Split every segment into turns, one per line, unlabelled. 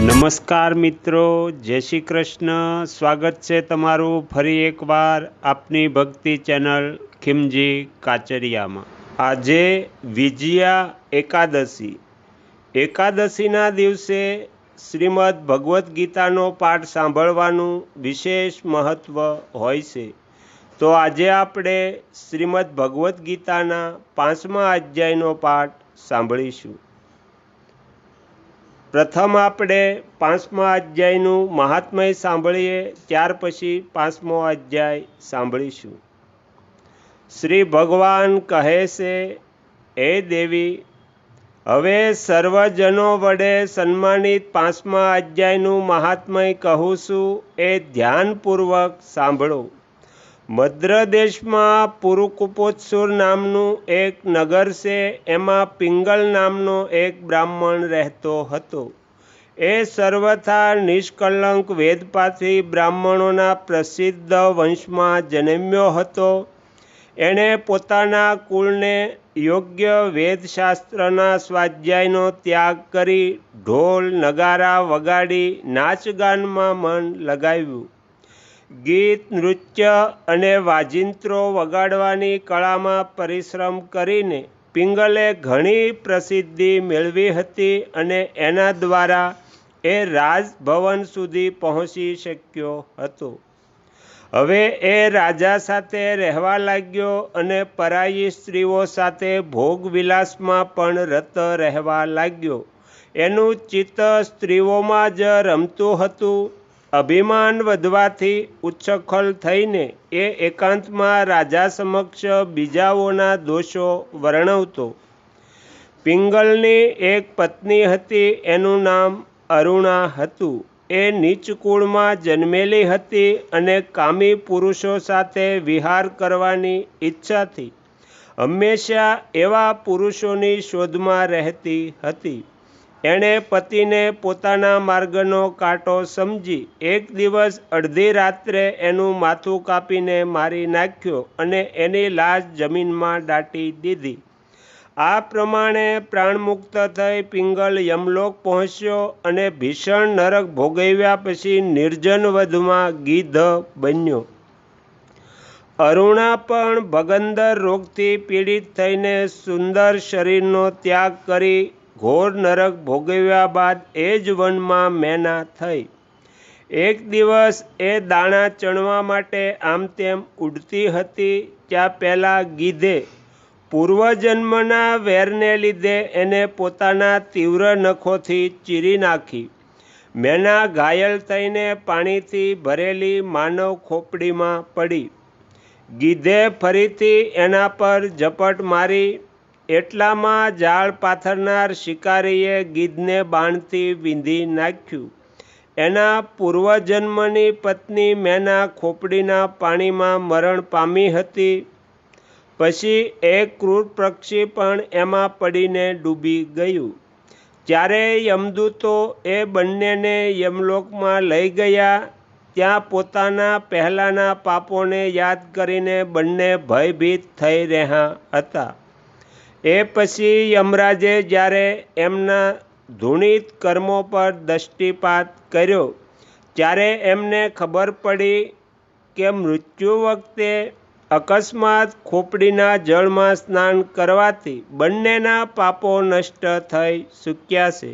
નમસ્કાર મિત્રો, જય શ્રી કૃષ્ણ. સ્વાગત છે તમારું ફરી એકવાર આપની ભક્તિ ચેનલ ખીમજી કાચરિયામાં. આજે વિજયા એકાદશી. એકાદશીના દિવસે શ્રીમદ ભગવદ્ ગીતાનો પાઠ સાંભળવાનું વિશેષ મહત્ત્વ હોય છે. તો આજે આપણે શ્રીમદ ભગવદ્ ગીતાના પાંચમા અધ્યાયનો પાઠ સાંભળીશું. પ્રથમ આપણે પાંચમા અધ્યાયનું મહાત્મય સાંભળીએ, ત્યાર પછી પાંચમો અધ્યાય સાંભળીશું. શ્રી ભગવાન કહે છે, હે દેવી, હવે સર્વજનો વડે સન્માનિત પાંચમા અધ્યાયનું મહાત્મય કહું છું, એ ધ્યાનપૂર્વક સાંભળો. મદ્ર દેશમાં પુરુકુપોત્સુર નામનું એક નગર છે. એમાં પિંગલ નામનો એક બ્રાહ્મણ રહેતો હતો. એ સર્વથા નિષ્કલંક વેદપાથી બ્રાહ્મણોના પ્રસિદ્ધ વંશમાં જન્મ્યો હતો. એણે પોતાના કુળને યોગ્ય વેદશાસ્ત્રના સ્વાધ્યાયનો ત્યાગ કરી ઢોલ, નગારા વગાડી, નાચગાનમાં મન લગાવ્યું. ગીત, નૃત્ય અને વાજિંત્રો વગાડવાની કળામાં પરિશ્રમ કરીને પિંગલે ઘણી પ્રસિદ્ધિ મેળવી હતી અને એના દ્વારા એ રાજભવન સુધી પહોંચી શક્યો હતો. હવે એ રાજા સાથે રહેવા લાગ્યો અને પરાયી સ્ત્રીઓ સાથે ભોગવિલાસમાં પણ રત રહેવા લાગ્યો. એનું ચિત્ત સ્ત્રીઓમાં જ રમતું હતું. અભિમાન વધવાથી ઉચ્છખલ થઈને એ એકાંતમાં રાજા સમક્ષ બીજાઓના દોષો વર્ણવતો. પિંગલની એક પત્ની હતી, એનું નામ અરુણા હતું. એ નીચ કુળમાં જન્મેલી હતી અને કામી પુરુષો સાથે વિહાર કરવાની ઈચ્છાથી હંમેશા એવા પુરુષોની શોધમાં રહેતી હતી. એણે પતિને પોતાના માર્ગનો કાંટો સમજી એક દિવસ અડધી રાત્રે એનું માથું કાપીને મારી નાખ્યો અને એની લાશ જમીનમાં દાટી દીધી. આ પ્રમાણે પ્રાણમુક્ત થઈ પિંગલ યમલોક પહોંચ્યો અને ભીષણ નરક ભોગવ્યા પછી નિર્જન વધમાં ગીધ બન્યો. અરુણા પણ ભગંદર રોગથી પીડિત થઈને સુંદર શરીરનો ત્યાગ કરી ઘોર નરક ભોગવ્યા બાદ એ જ વનમાં મેના થઈ. એક દિવસ એ દાણા ચણવા માટે આમ તેમ ઉડતી હતી ત્યાં પહેલાં ગીધે. પૂર્વજન્મના વેરને લીધે એને પોતાના તીવ્ર નખોથી ચીરી નાખી. મેના ઘાયલ થઈને પાણીથી ભરેલી માનવ ખોપડીમાં પડી. ગીધે ફરીથી એના પર ઝપટ મારી એટલામાં જાળ પાથરનાર શિકારીએ ગીધને બાણથી વીંધી નાખ્યું. એના પૂર્વજન્મની પત્ની મેના ખોપડીના પાણીમાં મરણ પામી હતી. પછી એક ક્રૂર પક્ષી પણ એમાં પડીને ડૂબી ગયું. ત્યારે યમદૂતો એ બંનેને યમલોકમાં લઈ ગયા, ત્યાં પોતાના પહેલાંના પાપોને યાદ કરીને બંને ભયભીત થઈ રહ્યા હતા. એ પછી યમરાજે જ્યારે એમના ધૂણિત કર્મો પર દૃષ્ટિપાત કર્યો, ત્યારે એમને ખબર પડી કે મૃત્યુ વખતે અકસ્માત ખોપડીના જળમાં સ્નાન કરવાથી બંનેના પાપો નષ્ટ થઈ ચૂક્યા છે.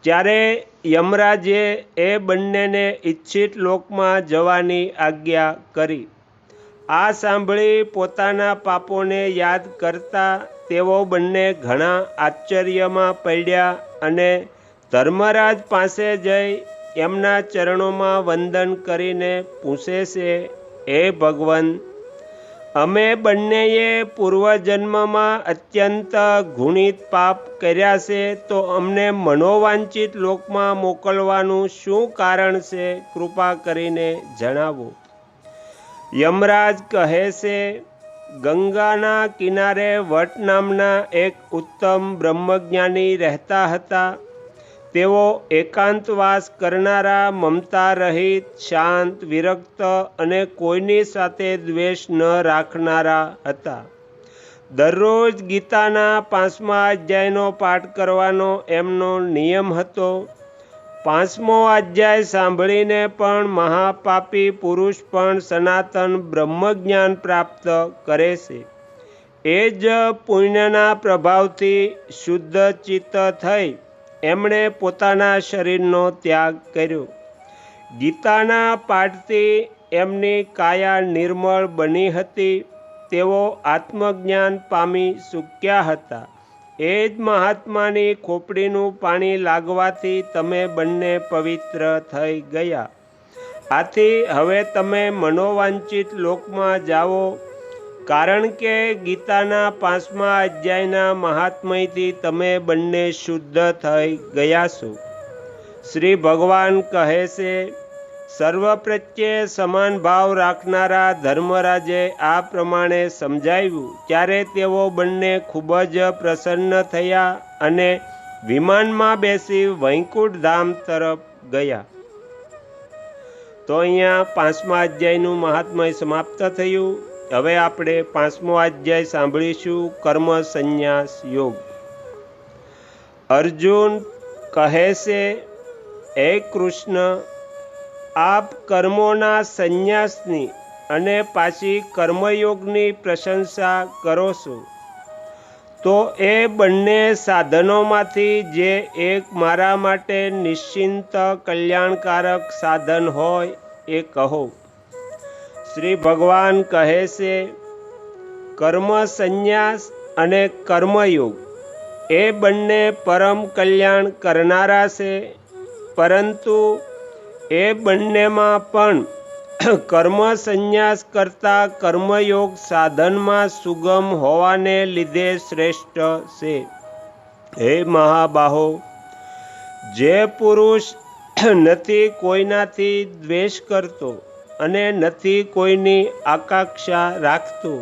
ત્યારે યમરાજે એ બંનેને ઈચ્છિત લોકમાં જવાની આજ્ઞા કરી આ સાંભળી પોતાના પાપોને યાદ કરતા તેઓ બંને ઘણા આશ્ચર્યમાં પડ્યા અને ધર્મરાજ પાસે જઈ એમના ચરણોમાં વંદન કરીને પૂછે છે, હે ભગવાન, અમે બંનેએ પૂર્વજન્મમાં અત્યંત ઘૃણિત પાપ કર્યા છે, તો અમને મનોવાંચિત લોકમાં મોકલવાનું શું કારણ છે, કૃપા કરીને જણાવો. યમરાજ કહે છે, ગંગાના કિનારે વટ નામના એક ઉત્તમ બ્રહ્મજ્ઞાની રહેતા હતા. તેઓ એકાંતવાસ કરનારા મમતા રહિત શાંત, વિરક્ત અને કોઈની સાથે દ્વેષ ન રાખનારા હતા. દરરોજ ગીતાના પાંચમા અધ્યાયનો પાઠ કરવાનો એમનો નિયમ હતો. પાંચમો અધ્યાય સાંભળીને પણ મહાપાપી પુરુષ પણ સનાતન બ્રહ્મજ્ઞાન પ્રાપ્ત કરે છે. એ જ પુણ્યના પ્રભાવથી શુદ્ધ ચિત્ત થઈ એમણે પોતાના શરીરનો ત્યાગ કર્યો. ગીતાના પાઠથી એમની કાયા નિર્મળ બની હતી, તેઓ આત્મજ્ઞાન પામી ચૂક્યા હતા. એ જ મહાત્માની ખોપડીનું પાણી લાગવાથી તમે બંને પવિત્ર થઈ ગયા. આથી હવે તમે મનોવાંચિત લોકમાં જાઓ, કારણ કે ગીતાના પાંચમા અધ્યાયના મહાત્મયથી તમે બંને શુદ્ધ થઈ ગયા છો. શ્રી ભગવાન કહે છે સર્વ પ્રત્યે સમાન ભાવ રાખનારા ધર્મરાજે આ પ્રમાણે સમજાવ્યું. ત્યારે તેઓ બંને ખૂબ જ પ્રસન્ન થયા અને વિમાનમાં બેસી વૈકુંઠ ધામ તરફ ગયા. તો અહીંયા પાંચમા અધ્યાયનું મહાત્મય સમાપ્ત થયું. હવે આપણે પાંચમો અધ્યાય સાંભળીશું કર્મ સંન્યાસ યોગ. અર્જુન કહે છે, હે કૃષ્ણ આપ કર્મોના સંન્યાસની અને પાછી કર્મયોગની પ્રશંસા કરો છો, તો એ બંને સાધનોમાંથી જે એક મારા માટે નિશ્ચિંત કલ્યાણકારક સાધન હોય એ કહો. શ્રી ભગવાન કહે છે, કર્મ સંન્યાસ અને કર્મયોગ એ બંને પરમ કલ્યાણ કરનારા છે, પરંતુ એ બંનેમાં પણ કર્મ સંન્યાસ કરતા કર્મયોગ સાધનમાં સુગમ હોવાને લીધે શ્રેષ્ઠ છે. હે મહાબાહો, જે પુરુષ નથી કોઈનાથી દ્વેષ કરતો અને નથી કોઈની આકાંક્ષા રાખતો,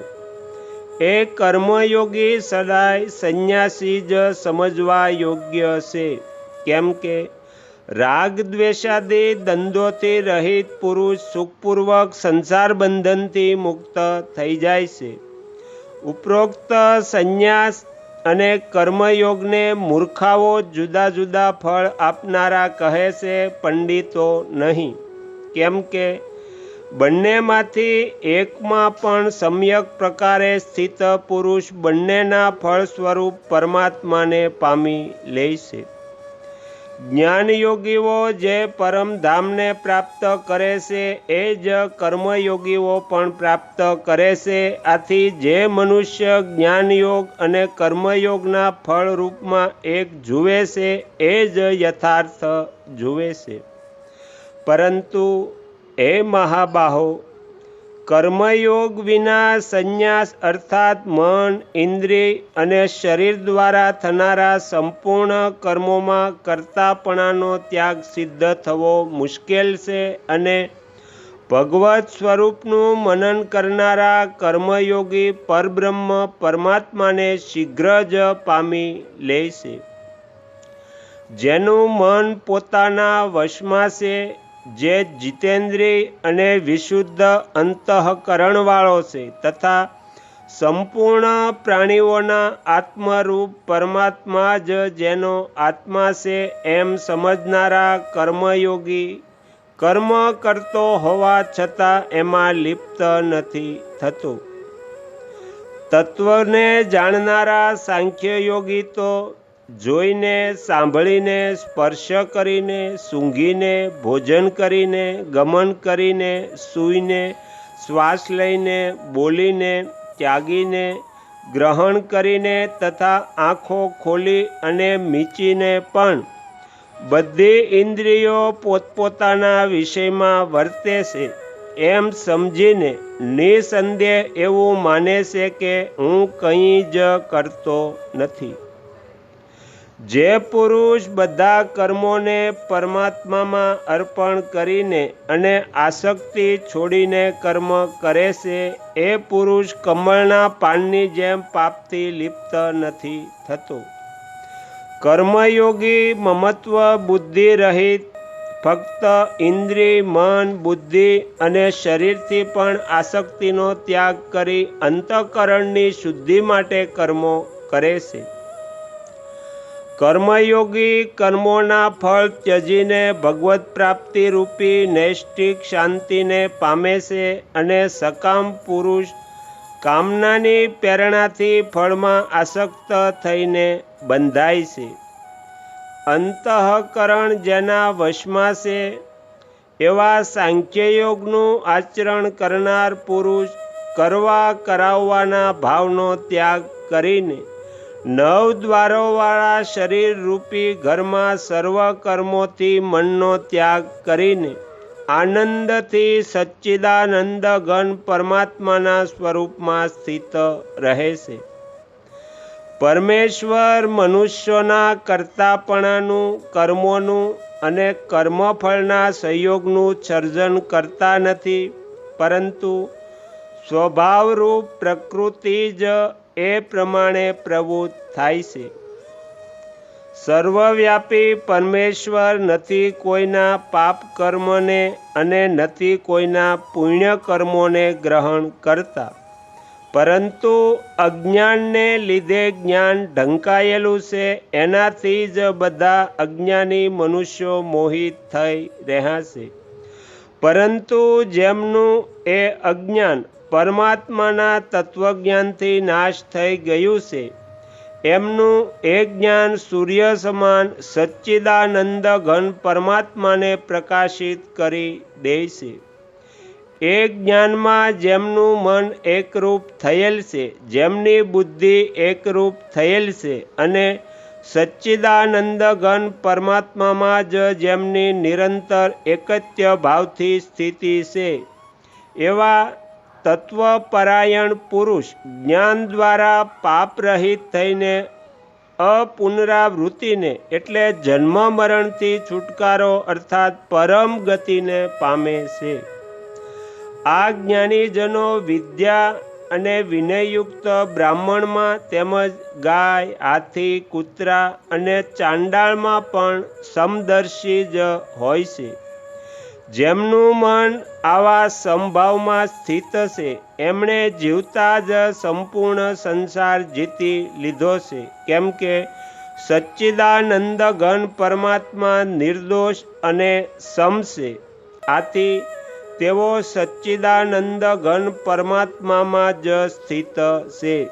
એ કર્મયોગી સદાય સંન્યાસી જ સમજવા યોગ્ય છે. કેમ કે રાગ દ્વેષાદી દંડોથી રહિત પુરુષ સુખપૂર્વક સંસાર બંધનથી મુક્ત થઈ જાય છે. ઉપરોક્ત સંન્યાસ અને કર્મયોગને મૂર્ખાઓ જુદા જુદા ફળ આપનારા કહે છે, પંડિતો નહીં. કેમ કે બંનેમાંથી એકમાં પણ સમ્યક પ્રકારે સ્થિત પુરુષ બંનેના ફળ સ્વરૂપ પરમાત્માને પામી લે છે. જ્ઞાનયોગીઓ જે પરમધામને પ્રાપ્ત કરે છે, એ જ કર્મયોગીઓ પણ પ્રાપ્ત કરે છે. આથી જે મનુષ્ય જ્ઞાનયોગ અને કર્મયોગના ફળ રૂપમાં એક જુએ છે, એ જ યથાર્થ જુએ છે. પરંતુ એ મહાબાહો કર્મયોગ વિના સંન્યાસ અર્થાત મન, ઇન્દ્રિય અને શરીર દ્વારા થનારા સંપૂર્ણ કર્મોમાં કરતાપણાનો ત્યાગ સિદ્ધ થવો મુશ્કેલ છે અને ભગવત સ્વરૂપનું મનન કરનારા કર્મયોગી પરબ્રહ્મ પરમાત્માને શીઘ્ર જ પામી લે છે. જેનું મન પોતાના વશમાં છે જે જીતેન્દ્રિય અને વિશુદ્ધ અંતઃકરણવાળો છે તથા સંપૂર્ણ પ્રાણીઓના આત્મરૂપ પરમાત્મા જ જેનો આત્મા છે એમ સમજનારા કર્મયોગી કર્મ કરતો હોવા છતાં એમાં લિપ્ત નથી થતો. તત્વને જાણનારા સાંખ્યયોગી તો જોઈને, સાંભળીને, સ્પર્શ કરીને, સૂંઘીને, ભોજન કરીને, ગમન કરીને, સૂઈને, શ્વાસ લઈને, બોલીને, ત્યાગીને, ગ્રહણ કરીને તથા આંખો ખોલી અને મીચીને પણ બધી ઇન્દ્રિયો પોતપોતાના વિષયમાં વર્તે છે. એમ સમજીને નિસંદેહ એવું માને છે કે હું કંઈ જ કરતો નથી. જે પુરુષ બધા કર્મોને પરમાત્મામાં અર્પણ કરીને અને આસક્તિ છોડીને કર્મ કરે છે, એ પુરુષ કમળના પાનની જેમ પાપથી લિપ્ત નથી થતો. કર્મયોગી મમત્વ, બુદ્ધિ રહિત ફક્ત ઇન્દ્રિય, મન, બુદ્ધિ અને શરીરથી પણ આસક્તિનો ત્યાગ કરી અંતઃકરણની શુદ્ધિ માટે કર્મો કરે છે. કર્મયોગી કર્મોના ફળ ત્યજીને ભગવત પ્રાપ્તિ રૂપી નૈષ્ટિક શાંતિને પામે છે અને સકામ પુરુષ કામનાની પ્રેરણાથી ફળમાં આસક્ત થઈને બંધાય છે. અંતઃકરણ જેના વશમાં છે, એવા સાંખ્યયોગનું આચરણ કરનાર પુરુષ કરવા કરાવવાના ભાવનો ત્યાગ કરીને નવ દ્વારોવાળા શરીર રૂપી ઘરમાં સર્વ કર્મોથી મનનો ત્યાગ કરીને આનંદથી સચ્ચિદાનંદ ગણ પરમાત્માના સ્વરૂપમાં સ્થિત રહે છે. પરમેશ્વર મનુષ્યોના કર્તાપણાનું, કર્મોનું અને કર્મફળના સંયોગનું સર્જન કરતા નથી, પરંતુ સ્વભાવરૂપ પ્રકૃતિ જ એ પ્રમાણે પ્રવૃત્ત થાય છે. સર્વવ્યાપી પરમેશ્વર નથી કોઈના પાપ કર્મને અને નથી કોઈના પુણ્ય કર્મોને ગ્રહણ કરતા. પરંતુ અજ્ઞાનને લીધે જ્ઞાન ઢંકાયેલું છે, એનાથી જ બધા અજ્ઞાની મનુષ્યો મોહિત થઈ રહ્યા છે. પરંતુ જેમનું એ અજ્ઞાન પરમાત્માના તત્વજ્ઞાનથી નાશ થઈ ગયું છે. એમનું એ જ્ઞાન સૂર્ય સમાન સચ્ચિદાનંદ ઘન પરમાત્માને પ્રકાશિત કરી દે છે. એ જ્ઞાનમાં જેમનું મન એકરૂપ થયેલ છે, જેમની બુદ્ધિ એકરૂપ થયેલ છે અને સચ્ચિદાનંદ ઘન પરમાત્મામાં જ જેમની નિરંતર એકત્ય ભાવથી સ્થિતિ છે. એવા તત્વપરાયણ પુરુષ જ્ઞાન દ્વારા પાપરહિત થઈને અપુનરાવૃત્તિને એટલે જન્મ મરણથી છુટકારો અર્થાત પરમ ગતિને પામે છે. આ જ્ઞાનીજનો વિદ્યા અને વિનયયુક્ત બ્રાહ્મણમાં તેમજ ગાય, હાથી, કૂતરા અને ચાંડાળમાં પણ સમદર્શી જ હોય છે. જેમનું મન આવા સંભાવમાં સ્થિત છે, એમણે જીવતા જ સંપૂર્ણ સંસાર જીતી લીધો છે. કેમ કે સચ્ચિદાનંદ ઘન પરમાત્મા નિર્દોષ અને સમ છે. આથી તેઓ સચ્ચિદાનંદ ઘન પરમાત્મામાં જ સ્થિત છે.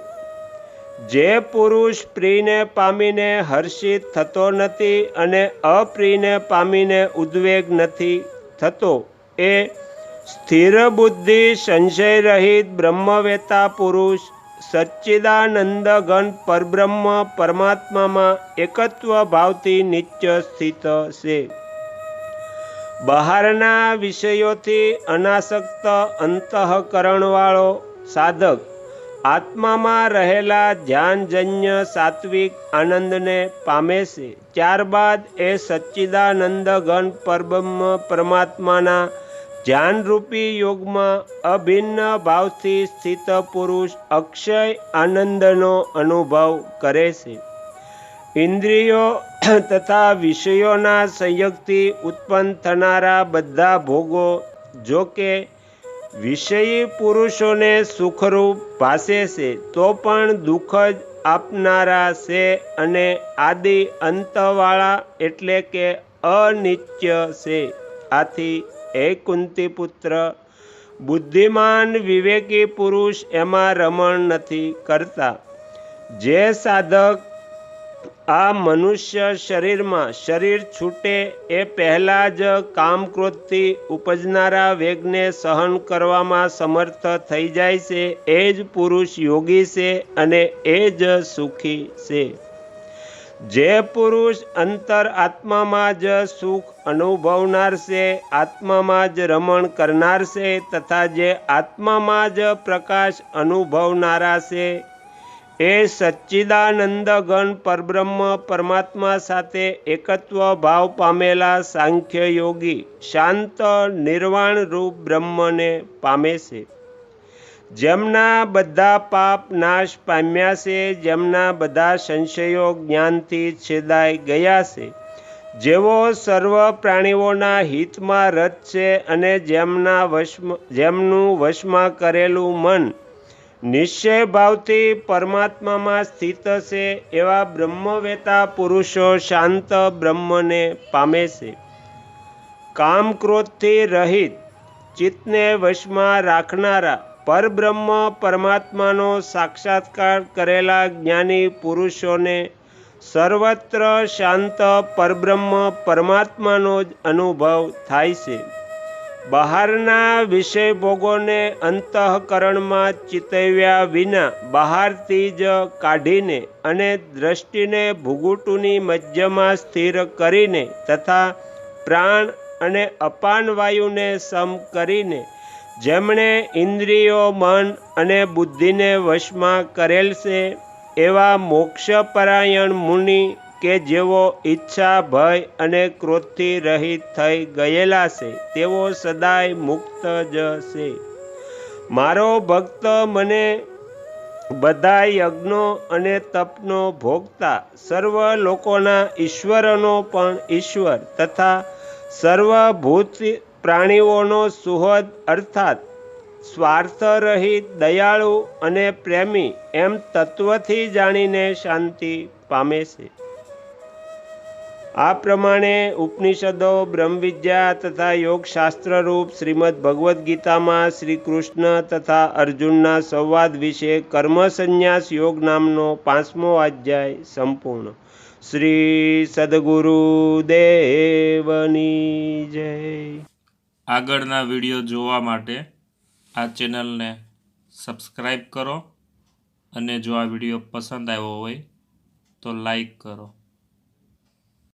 જે પુરુષ પ્રિયને પામીને હર્ષિત થતો નથી અને અપ્રિયને પામીને ઉદ્વેગ નથી થતો. એ સ્થિર બુદ્ધિ સંશય રહિત બ્રહ્મવેતા પુરુષ સચ્ચિદાનંદ ગણ પરબ્રહ્મ પરમાત્મામાં એકત્વ ભાવથી નિત્ય સ્થિત છે. બહારના વિષયોથી અનાસક્ત અંતઃકરણવાળો સાધક આત્મામાં રહેલા ધ્યાનજન્ય સાત્વિક આનંદને પામે છે. ત્યારબાદ એ સચ્ચિદાનંદ ઘન પરબ્રહ્મ પરમાત્માના ધ્યાનરૂપી યોગમાં અભિન્ન ભાવથી સ્થિત પુરુષ અક્ષય આનંદનો અનુભવ કરે છે. ઇન્દ્રિયો તથા વિષયોના સંયોગથી ઉત્પન્ન થનારા બધા ભોગો જો કે વિષયી પુરુષોને સુખરૂપ ભાસે છે, તો પણ દુઃખ જ આપનારા છે અને આદિ અંતવાળા એટલે કે અનિત્ય છે. આથી એ કુંતી પુત્ર બુદ્ધિમાન, વિવેકી પુરુષ એમાં રમણ નથી કરતા. જે સાધક આ મનુષ્ય શરીરમાં શરીર છૂટે એ પહેલાં જ કામક્રોધથી ઉપજનારા વેગને સહન કરવામાં સમર્થ થઈ જાય છે. એ જ પુરુષ યોગી છે અને એ જ સુખી છે. જે પુરુષ અંતર આત્મામાં જ સુખ અનુભવનાર છે, આત્મામાં જ રમણ કરનાર છે તથા જે આત્મામાં જ પ્રકાશ અનુભવનારા છે એ સચ્ચિદાનંદ ગણ પરબ્રહ્મ પરમાત્મા સાથે એકત્વ ભાવ પામેલા સાંખ્ય યોગી શાંત નિર્વાણ રૂપ બ્રહ્મને પામે છે. જેમના બધા પાપ નાશ પામ્યા છે, જેમના બધા સંશયો જ્ઞાનથી છેદાઈ ગયા છે જેવો સર્વ પ્રાણીઓના હિતમાં રથ છે અને જેમના વશ જેમનું વશમાં કરેલું મન નિશ્ચય ભાવથી પરમાત્મામાં સ્થિત છે એવા બ્રહ્મવેતા પુરુષો શાંત બ્રહ્મને પામે છે. કામ ક્રોધથી રહિત, ચિત્તને વશમાં રાખનારા પરબ્રહ્મ પરમાત્માનો સાક્ષાત્કાર કરેલા જ્ઞાની પુરુષોને સર્વત્ર શાંત પરબ્રહ્મ પરમાત્માનો જ અનુભવ થાય છે. બહારના વિષય ભોગોને અંતઃકરણમાં ચિતવ્યા વિના બહારથી જ કાઢીને અને દ્રષ્ટિને ભૂગુટુની મધ્યમાં સ્થિર કરીને તથા પ્રાણ અને અપાન વાયુને સમ કરીને જેમણે ઇન્દ્રિયો, મન અને બુદ્ધિને વશમાં કરેલ છે, એવા મોક્ષપરાયણ મુનિ કે જેઓ ઈચ્છા, ભય અને ક્રોધથી રહિત થઈ ગયેલા છે, તેઓ સદાય મુક્ત જ છે. મારો ભક્ત મને બધા યજ્ઞો અને તપનો ભોગતા સર્વ લોકોના ઈશ્વરનો પણ ઈશ્વર તથા સર્વભૂત પ્રાણીઓનો સુહદ અર્થાત સ્વાર્થરહિત દયાળુ અને પ્રેમી એમ તત્વથી જાણીને શાંતિ પામે છે. આ પ્રમાણે ઉપનિષદો, બ્રહ્મવિદ્યા તથા યોગશાસ્ત્ર રૂપ શ્રીમદ ભગવદ્ ગીતામાં શ્રી કૃષ્ણ તથા અર્જુનના સંવાદ વિશે કર્મ સંન્યાસ યોગ નામનો પાંચમો અધ્યાય સંપૂર્ણ. શ્રી સદગુરુ દેવની જય.
આગળના વીડિયો જોવા માટે આ ચેનલને સબસ્ક્રાઈબ કરો અને જો આ વીડિયો પસંદ આવ્યો હોય તો લાઈક કરો.